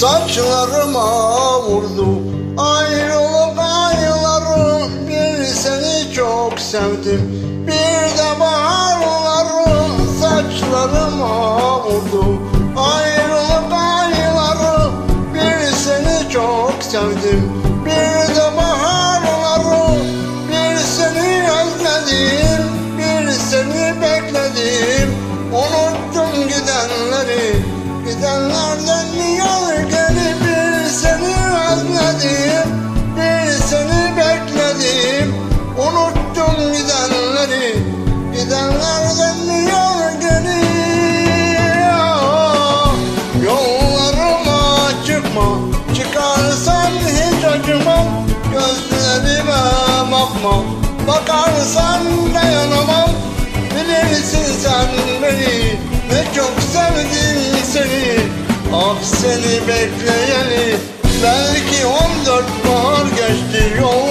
Saçlarıma vurdu. Ayrılık ayları Bir seni çok sevdim. Bir de baharları Saçlarıma vurdu. Ayrılık ayları Bir seni çok sevdim. Bir de baharları Bir seni özledim. Bir seni bekledim. Unuttum gidenleri. Gidenlerden Yollarıma çıkma Çıkarsan hiç acımam. Gözlerime bakma Bakarsan dayanamam. Bilirsin sen beni Ne çok sevdim seni. Ah seni bekleyeni Belki on dört bahar geçti Yollarıma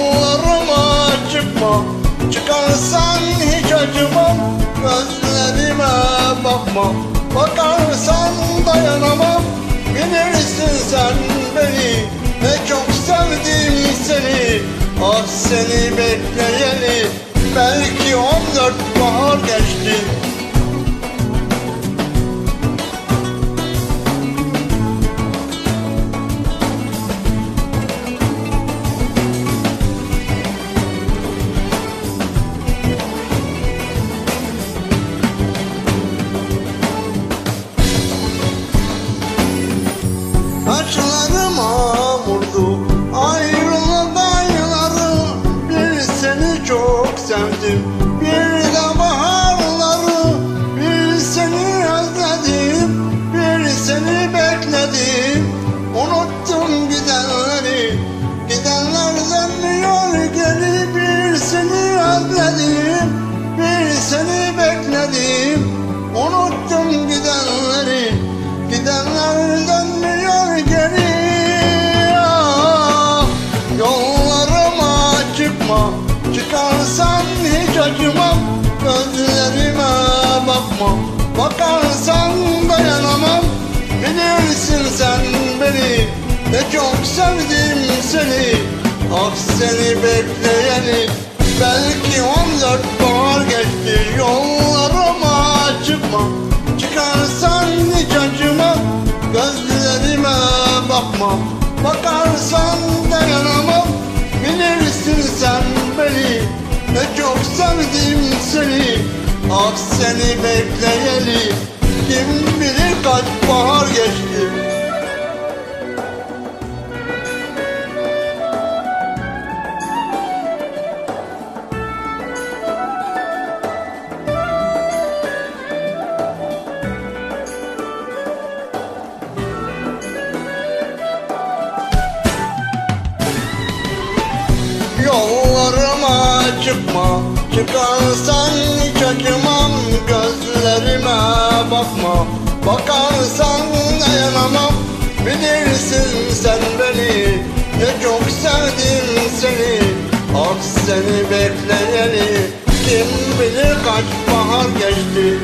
bekleyeni Belki on dört bahar geçti gidenlerden yar geliyor. Yollarıma çıkma Çıkarsan hiç acımam. Gözlerime bakma Bakarsan dayanamam. Bilirsin sen beni Ne çok sevdim seni. Ah seni bekleyeni Belki on dört bakma Bakarsan dayanamam Bilirsin sen beni Ne çok sevdim seni. Ah seni bekleyeli Kim bilir kaç bahar geçti Yollarıma çıkma Çıkarsan hiç acımam. Gözlerime bakma Bakarsan dayanamam. Bilirsin sen beni Ne çok sevdim seni. Ah seni bekleyeni Kim bilir kaç bahar geçti